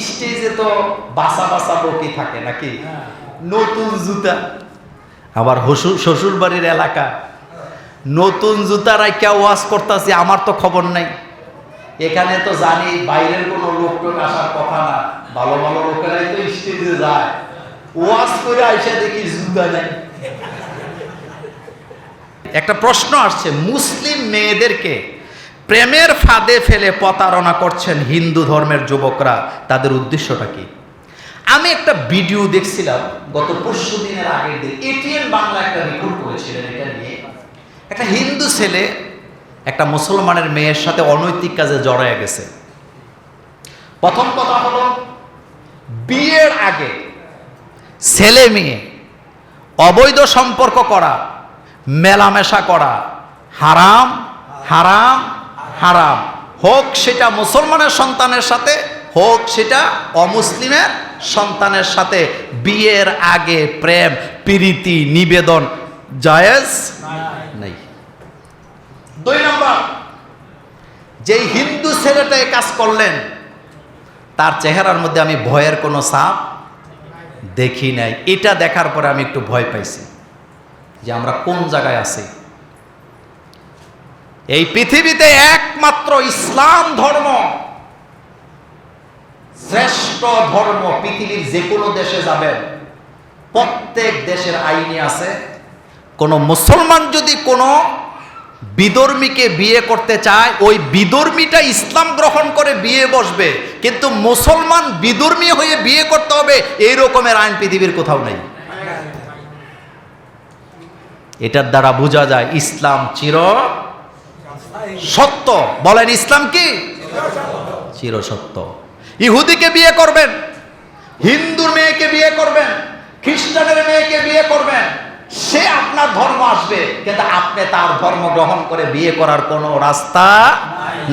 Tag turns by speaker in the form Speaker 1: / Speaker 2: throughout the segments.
Speaker 1: স্টেজে তো বাসা বাসা বকি থাকে নাকি? নতুন জুতা। আবার শ্বশুর বাড়ির এলাকা। নতুন জুতা রাইকা ওয়াজ করতেছি আমার তো খবর নাই। এখানে তো জানি বাইরের কোনো লোক টোক আসার কথা না। ভালো ভালো লোকেরাই তো স্টেজে যায়। ওয়াশ করে আইসা দেখি জুতা নাই। একটা প্রশ্ন আসছে মুসলিম মেয়েদেরকে প্রেমের ফাঁদে ফেলে প্রতারণা করছেন হিন্দু ধর্মের যুবকরা, তাদের উদ্দেশ্যটা কি? আমি একটা ভিডিও দেখছিলাম গত পরশু দিনের আগের দিন, এটিএন বাংলা একটা রিপোর্ট করেছিলেন এটা নিয়ে। একটা হিন্দু ছেলে একটা মুসলমানের মেয়ের সাথে অনৈতিক কাজে জড়ায় গেছে। প্রথম কথা হলো, বিয়ের আগে ছেলে মেয়ে, অবৈধ সম্পর্ক করা, মেলামেশা করা, হারাম হারাম হারাম। হোক সেটা মুসলমানের সন্তানের সাথে, হোক সেটা অমুসলিমের সন্তানের সাথে। বিয়ের আগে প্রেম, প্রীতি, নিবেদন জায়েজ নেই। দুই নম্বর, যেই হিন্দু ছেলেটা কাজ করলেন, তার চেহারার মধ্যে আমি ভয়ের কোনো সাপ দেখি নাই। এটা দেখার পরে আমি একটু ভয় পাইছি যে আমরা কোন জায়গায় আছি? এই পৃথিবীতে একমাত্র ইসলাম ধর্ম, শ্রেষ্ঠ ধর্ম পৃথিবীর যে কোনো দেশে যাবেন, প্রত্যেক দেশের আইনে আছে। কোন মুসলমান যদি কোনো বিধর্মীকে বিয়ে করতে চায়, ওই বিধর্মীটা ইসলাম গ্রহণ করে বিয়ে বসবে, কিন্তু মুসলমান বিধর্মী হয়ে বিয়ে করতে হবে, এই রকমের আইন পৃথিবীর কোথাও নেই। এটার দ্বারা বোঝা যায়, ইসলাম চির সত্য। বলেন, ইসলাম কি? চির সত্য ইহুদিকে বিয়ে করবেন, হিন্দুর মেয়েকে বিয়ে করবেন, খ্রিস্টানের মেয়েকে বিয়ে করবেন, সে আপনার ধর্ম আসবে, কিন্তু আপনি তার ধর্ম গ্রহণ করে বিয়ে করার কোনো রাস্তা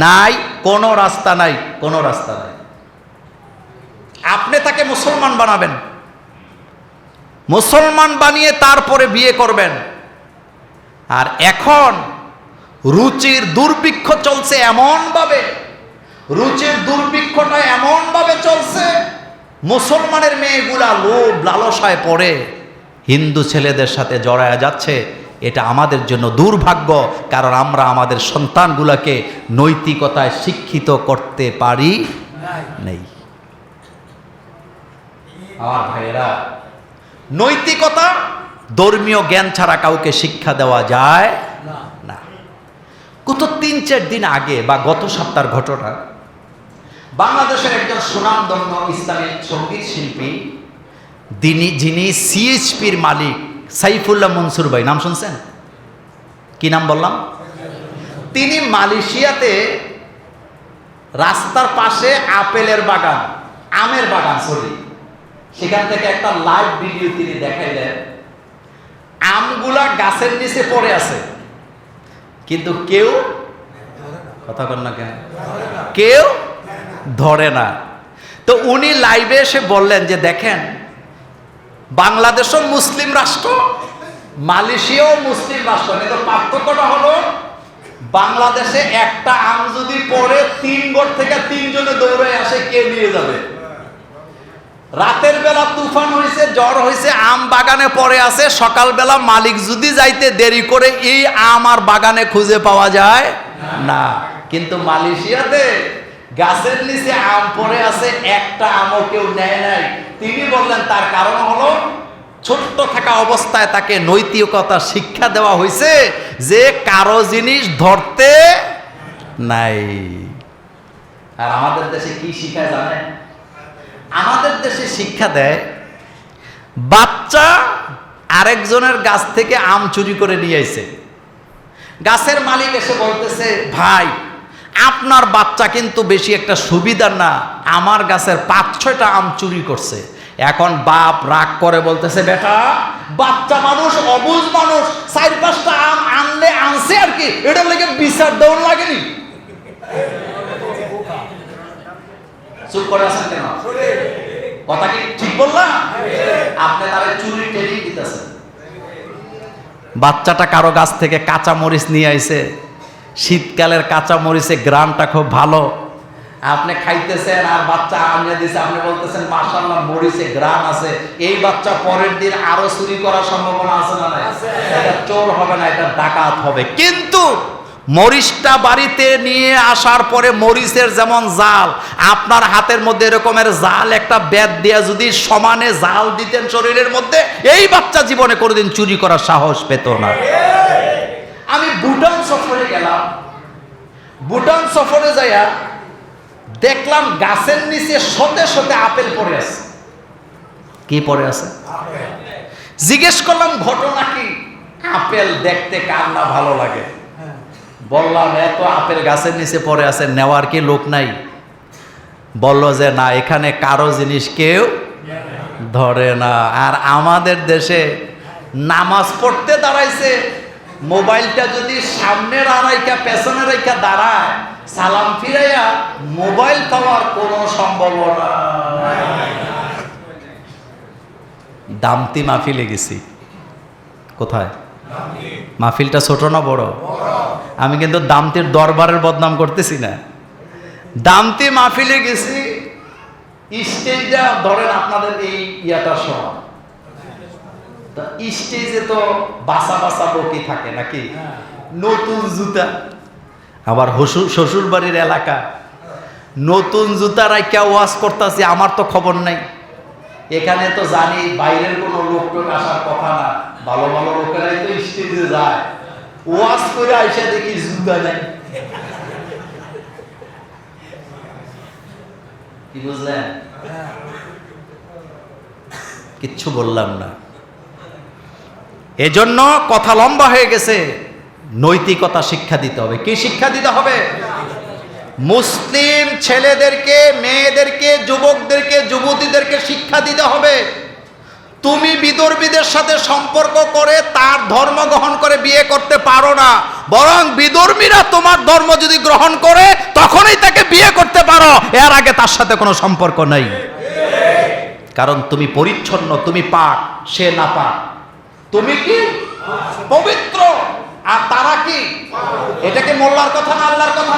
Speaker 1: নাই, কোনো রাস্তা নাই, কোনো রাস্তা নাই। আপনি তাকে মুসলমান বানাবেন, মুসলমান বানিয়ে তারপরে বিয়ে করবেন। আর এখন রুচির দুর্ভিক্ষ চলছে এমনভাবে, রুচির দুর্ভিক্ষটা এমনভাবে চলছে, মুসলমানের মেয়েগুলা লোভ লালসায় পড়ে, হিন্দু ছেলেদের সাথে জড়ায়া যাচ্ছে, এটা আমাদের জন্য দুর্ভাগ্য, কারণ আমরা আমাদের সন্তানগুলোকে নৈতিকতায় শিক্ষিত করতে পারি নেই। আমার ভাইয়েরা, নৈতিকতা ধর্মীয় জ্ঞান ছাড়া কাউকে শিক্ষা দেওয়া যায় কত তিন, চার দিন আগে বা গত সপ্তাহের ঘটনা, বাংলাদেশের একজন সুনামধন্য ইসলামী সংগীত শিল্পী যিনি যিনি সিএইচপির মালিক সাইফুল্লাহ মনসুর ভাই, নাম শুনছেন? কি নাম বললাম? তিনি মালয়েশিয়াতে রাস্তার পাশে আপেলের বাগান, আমের বাগান সরি সেখান থেকে একটা লাইভ ভিডিও তিনি দেখাইলেন। আমগুলা গাছের নিচে পড়ে আছে। কিন্তু কেউ কথা কন না কেন? কেউ ধরে না। তো উনি লাইভে এসে বললেন যে দেখেন বাংলাদেশও মুসলিম রাষ্ট্র মালয়েশিয়াও মুসলিম রাষ্ট্র। কিন্তু পার্থক্যটা হলো বাংলাদেশে একটা আম যদি পড়ে তিন গোট থেকে তিনজনে দৌড়ে আসে কে নিয়ে যাবে? রাতের বেলা তুফান হয়েছে জ্বর হয়েছে আম বাগানে পড়ে আছে। সকালবেলা মালিক যদি যাইতে দেরি করে এই আম আর বাগানে খুঁজে পাওয়া যায় না। কিন্তু মালয়েশিয়াতে গাছের নিচে আম পড়ে আছে, একটা আমও কেউ নেয় নাই। তিনি বললেন, তার কারণ হলো ছোট্ট থাকা অবস্থায় তাকে নৈতিকতা শিক্ষা দেওয়া হয়েছে যে কারও জিনিস ধরতে নাই। আর আমাদের দেশে কি শিখায় জানেন? আমাদের দেশে শিক্ষা দেয়, বাচ্চা আরেকজনের গাছ থেকে আম চুরি করে নিয়ে আইছে। গাছের মালিক এসে বলতেছে, ভাই, আপনার বাচ্চা কিন্তু বেশি একটা সুবিধার না, আমার গাছের পাঁচ ছয়টা আম চুরি করছে। এখন বাপ রাগ করে বলতেছে, বেটা, বাচ্চা মানুষ, অবুজ মানুষ, চার পাঁচটা আম আনলে আনছে আর কি এটা লেগে বিচার দৌড় লাগেনি। চুপ করে আছেন কেন? কথা কি ঠিক বললাম? আপনি তাহলে চুরি টেনে দিতেছেন। বাচ্চাটা কারও গাছ থেকে কাঁচা মরিচ নিয়ে আইছে। শীতকালের কাঁচা মরিচে গ্রামটা খুব ভালো। আপনি খাইতেছেন আর বাচ্চা আনিয়ে দিছে। আপনি বলতেছেন মাশাল্লাহ মরিচে গ্রাম আছে। এই বাচ্চা পরের দিন আরও চুরি করার সম্ভাবনা আছে না এটা চোর হবে না, এটা ডাকাত হবে। কিন্তু মরিচটা বাড়িতে নিয়ে আসার পরে মরিচের যেমন জাল আপনার হাতের মধ্যে এরকমের জাল একটা ব্যাদ দিয়া যদি সমানে জাল দিতেন শরীরের মধ্যে এই বাচ্চা জীবনে কোনোদিন চুরি করার সাহস পেত না। আমি ভুটান সফরে গেলাম। ভুটান সফরে যাইয়া দেখলাম গাছের নিচে সতে সতে আপেল পড়ে আছে। কি পড়ে আছে? জিজ্ঞেস করলাম ঘটনা কি? আপেল দেখতে কার না ভালো লাগে? বললাম এত আপেল গাছের নিচে পড়ে আছে, নেওয়ার কি লোক নাই? বলল যে, না, এখানে কারও জিনিস কেউ ধরে না। আর আমাদের দেশে নামাজ পড়তে দাঁড়াইছে, মোবাইলটা যদি সামনের আড়াইকা পেছনের রেখা দাঁড়ায়, সালাম ফিরাইয়া মোবাইল পাওয়ার কোনো সম্ভাবনা। দামতি মাফিলে গেছি। কোথায়? মাহফিলটা ছোট না বড়? আমি কিন্তু দামতির দরবারের বদনাম করতেছি না। দামতি মাহফিলে গেছি স্টেজটা ধরেন আপনাদের এই ইয়াটার সময় তা স্টেজে তো বাসা বাসা লোকই থাকে নাকি? নতুন জুতা। আবার হসুর শ্বশুর বাড়ির এলাকা। নতুন জুতা রাইকা ওয়াজ করতেছি, আমার তো খবর নাই। এখানে তো জানি বাইরের কোনো লোক টোক আসার কথা না। ভালো ভালো লোকেরাই তো স্টেজে যায়। ওয়াজ করে আইসা দেখি জুতা নাই। কি বুঝলেন? কিচ্ছু বললাম না। এজন্য কথা লম্বা হয়ে গেছে। নৈতিকতা শিক্ষা দিতে হবে। কি শিক্ষা দিতে হবে? মুসলিম ছেলেদেরকে, মেয়েদেরকে, যুবকদেরকে, যুবতীদেরকে শিক্ষা দিতে হবে। তুমি বিদর্মীদের সাথে সম্পর্ক করে তার ধর্ম গ্রহণ করে বিয়ে করতে পারো না। বরং বিদর্মীরা তোমার ধর্ম যদি গ্রহণ করে, তখনই তাকে বিয়ে করতে পারো। এর আগে তার সাথে কোনো সম্পর্ক নেই। কারণ তুমি পরিচ্ছন্ন, তুমি পাক, সে না পাক। তুমি কি? পবিত্র। আর তারা কি? এটা কি মোল্লার কথা না আল্লাহর কথা?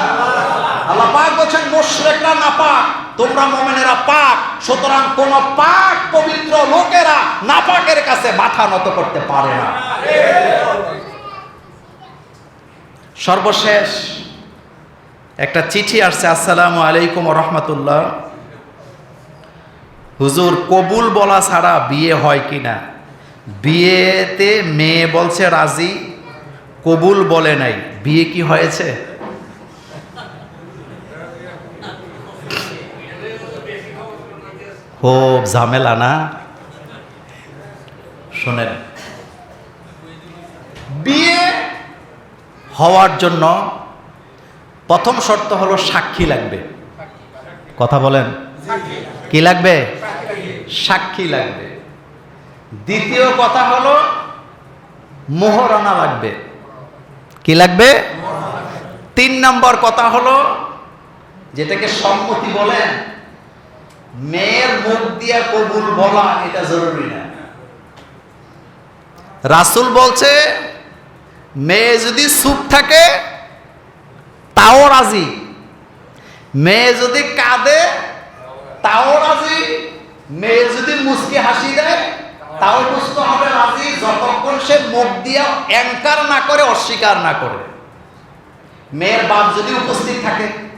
Speaker 1: আল্লাহ পাক বলছেন, মুশরিকরা না পাক। তোমরা মোমেনেরা পাক, সুতরাং কোন পাক পবিত্র লোকেরা নাপাকের কাছে মাথা নত করতে পারে না। সর্বশেষ একটা চিঠি আসছে, আসসালামু আলাইকুম রহমতুল্লাহ হুজুর, কবুল বলা ছাড়া বিয়ে হয় কিনা বিয়েতে মেয়ে বলছে রাজি, কবুল বলে নাই। বিয়ে কি হয়েছে? খুব ঝামেলা না? শোনেন। বিয়ে হওয়ার জন্য প্রথম শর্ত হলো সাক্ষী লাগবে। কথা বলেন। কি লাগবে? সাক্ষী লাগবে। দ্বিতীয় কথা হলো মোহরানা লাগবে। কি লাগবে? তিন নম্বর কথা হলো যেটাকে সম্মতি বলেন মেয়ের মুখ দিয়া কবুল বলা এটা জরুরি না। রাসুল বলছে, মেয়ে যদি সুখ থাকে, তাও রাজি। মেয়ে যদি কাঁদে, তাও রাজি। মেয়ে যদি মুসকি হাসি দেয়, তাও বুঝতে হবে, রাজি। যতক্ষণ সে মুখ দিয়া অ্যাঙ্কার না করে, অস্বীকার না করে। মেয়ের বাপ যদি উপস্থিত থাকে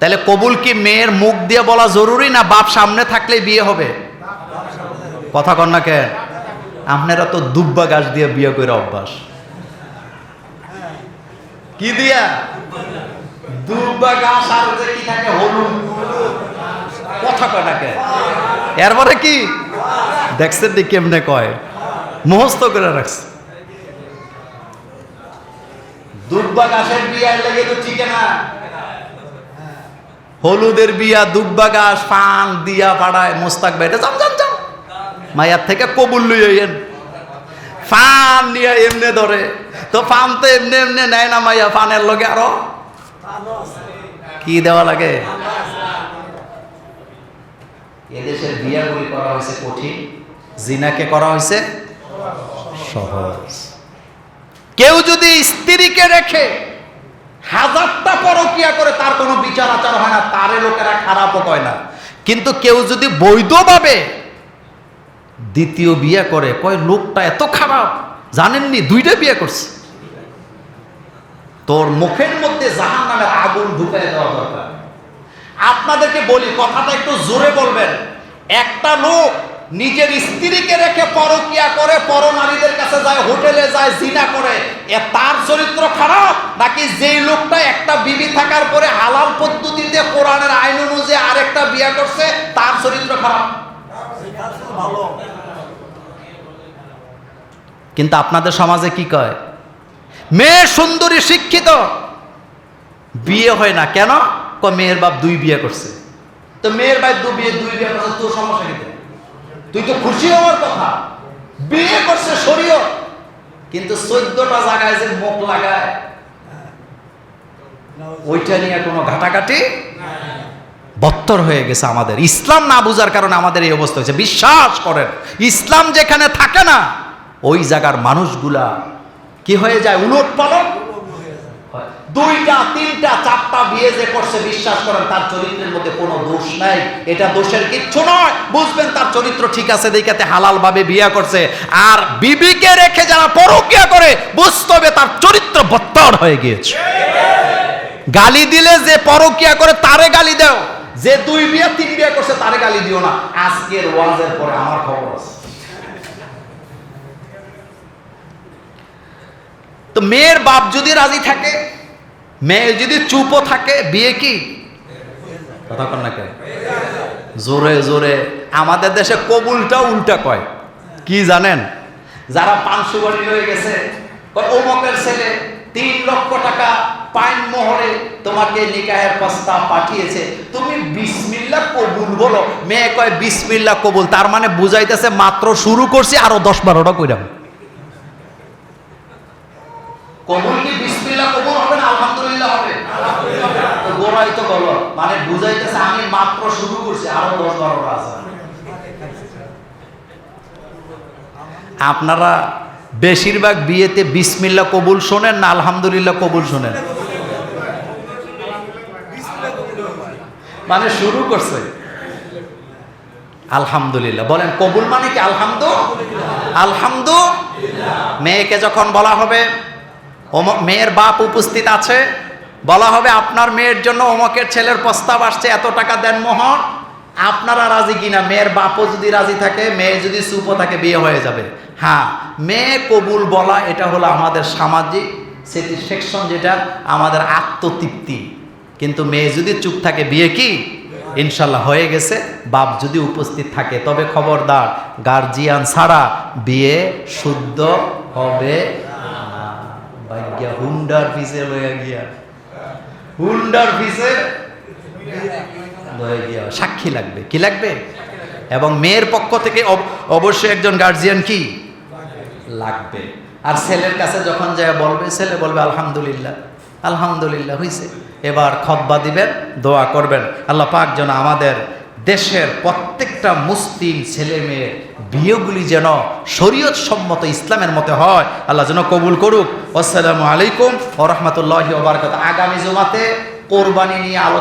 Speaker 1: তাহলে কবুল কি মেয়ের মুখ দিয়ে বলা জরুরি না বাপ সামনে থাকলে বিয়ে হবে? কথা কন না কেন? আপনারা তো দুব্বা গাছ দিয়ে বিয়ে করে অভ্যাস। কি দিয়া? দুব্বা গাছ আর কি থাকে? হলুদ। কথা কেন এরপরে কি? দেখছেন নি কেমনে কয়? মুহস্ত করে রাখছে। দুব্বা গাছের বিয়ার লেগে তো ঠিক না। হলুদের বিয়া দুব্বা গাছ পান দিয়া পাড়ায় মোস্তাক বেটে যাম যাম যাম মায়ার থেকে কবুল লইয়েন ফান নিয়ে এমনে ধরে। তো ফান তো এমনি এমনি নেয় না মাইয়া ফানের লগে আরও। কি দেওয়া লাগে? এদেশের বিয়াগুলি করা হয়েছে কঠিন, জিনাকে করা হয়েছে সহজ। কেউ যদি স্ত্রীকে রেখে হাজারটা পরকিয়া করে তার কোনো বিচার আচার হয় না, তারে লোকেরা খারাপও কয় না। কিন্তু কেউ যদি বৈধভাবে দ্বিতীয় বিয়ে করে, কয়, লোকটা এত খারাপ, জানেননি, দুইটা বিয়ে করছে। তোর মুখের মধ্যে জাহান নামের আগুন ঢুকাই দেওয়া দরকার। আপনাদেরকে বলি, কথাটা একটু জোরে বলবেন। একটা লোক নিজের স্ত্রীকে রেখে পরকিয়া করে পর নারীদের কাছে যায়, হোটেলে যায়, জিনা করে। এ তার চরিত্র খারাপ? নাকি যেই লোকটা একটা বিবি থাকার পরে হালাল পদ্ধতিতে কোরআনের আইন অনুযায়ী আরেকটা বিয়ে করছে, তার চরিত্র খারাপ? কিন্তু আপনাদের সমাজে কি কয়? মেয়ে সুন্দরী শিক্ষিত। বিয়ে হয় না। কেন? মেয়ের বাপ দুই বিয়ে করছে। তো মেয়ের বাপ দুই বিয়ে দুই বিয়ে তোর সমস্যা কি? তুই তো খুশি হওয়ার কথা। বিয়ে করছে শরীয় কিন্তু চোদ্দটা জায়গায় যে মুখ লাগায়, ওইটা নিয়ে কোনো ঘাটাঘাটি বত্তর হয়ে গেছে আমাদের। ইসলাম না বুঝার কারণে আমাদের এই অবস্থা হয়েছে। বিশ্বাস করেন, ইসলাম যেখানে থাকে না, ওই জায়গার মানুষগুলা কি হয়ে যায়? উলট পালট দুইটা, তিনটা, চারটা বিয়ে যে করছে, বিশ্বাস করেন, তার চরিত্রের মধ্যে কোনো দোষ নাই। এটা দোষের কিচ্ছু নয়। বুঝবেন, তার চরিত্র ঠিক আছে, দেখাতে হালাল ভাবে বিয়ে করছে। আর বিবিকে রেখে যারা পরকিয়া করে বুঝতে হবে তার চরিত্র বত্তর হয়ে গিয়েছে। গালি দিলে যে পরকিয়া করে, তারে গালি দাও। যে দুই বিয়ে, তিন বিয়ে করছে, তারে গালি দিও না। আজকের ওয়াজের পরে আমার খবর আছে। তো মেয়ের বাপ যদি রাজি থাকে, মেয়ে যদি চুপও থাকে, বিয়ে কি? কথা? জোরে জোরে। আমাদের দেশে কবুলটা উল্টা কয়। কি জানেন? যারা পাঁচশো বাড়ি হয়ে গেছে অমুকের ছেলে তিন লক্ষ টাকা পাইন মোহরে তোমাকে নিকাহের প্রস্তাব পাঠিয়েছে। তুমি বিসমিল্লা কবুল বলো। মেয়ে কয়, বিসমিল্লা কবুল। তার মানে বুঝাইতেছে মাত্র শুরু করছি, আরও দশ বারোটা কইরাম কবুল কি? বিসমিল্লাহ কবুল হবে না? আলহামদুলিল্লাহ হবে। গোড়াই তো বলো মানে বুঝাইতেছে আমি মাত্র শুরু করছি, আরও দশ বারোটা আছে। আপনারা বেশিরভাগ বিয়েতে বিসমিল্লাহ কবুল শোনেন না, আলহামদুলিল্লাহ কবুল শোনেন। মানে শুরু করছে। আলহামদুলিল্লাহ। বলেন, কবুল মানে কি? আলহামদু আলহামদু মেয়েকে যখন বলা হবে মেয়ের বাপ উপস্থিত আছে। বলা হবে আপনার মেয়ের জন্য অমকের ছেলের প্রস্তাব আসছে, এত টাকা দেন মোহর আপনারা রাজি কিনা? মেয়ের বাপও যদি রাজি থাকে, মেয়ে যদি সুপো থাকে, বিয়ে হয়ে যাবে। হ্যাঁ মেয়ে কবুল বলা এটা হলো আমাদের সামাজিক সেটিসফ্যাকশন যেটা, আমাদের আত্মতৃপ্তি। কিন্তু মেয়ে যদি চুপ থাকে, বিয়ে কি? ইনশাল্লাহ হয়ে গেছে। বাপ যদি উপস্থিত থাকে, তবে খবরদার, গার্জিয়ান ছাড়া বিয়ে শুদ্ধ হবে ভাগ্যা হুন্ডার পিছে লইয়া গিয়া। হুন্ডার পিছে গিয়া। সাক্ষী লাগবে। কি লাগবে? এবং মেয়ের পক্ষ থেকে অব- অবশ্যই একজন গার্জিয়ান কি? লাগবে। আর ছেলের কাছে যখন যায় বলবে, ছেলে বলবে, আলহামদুলিল্লাহ। আলহামদুলিল্লাহ হইছে। এবার খতবা দিবেন, দোয়া করবেন। আল্লাহ পাক যেন আমাদের দেশের প্রত্যেকটা মুসলিম ছেলে মেয়ের বিয়েগুলি যেন শরীয়ত সম্মত ইসলামের মতে হয়, আল্লাহ যেন কবুল করুক। আসসালামু আলাইকুম ও রহমতুল্লাহ আগামী জমাতে কোরবানি নিয়ে আলোচনা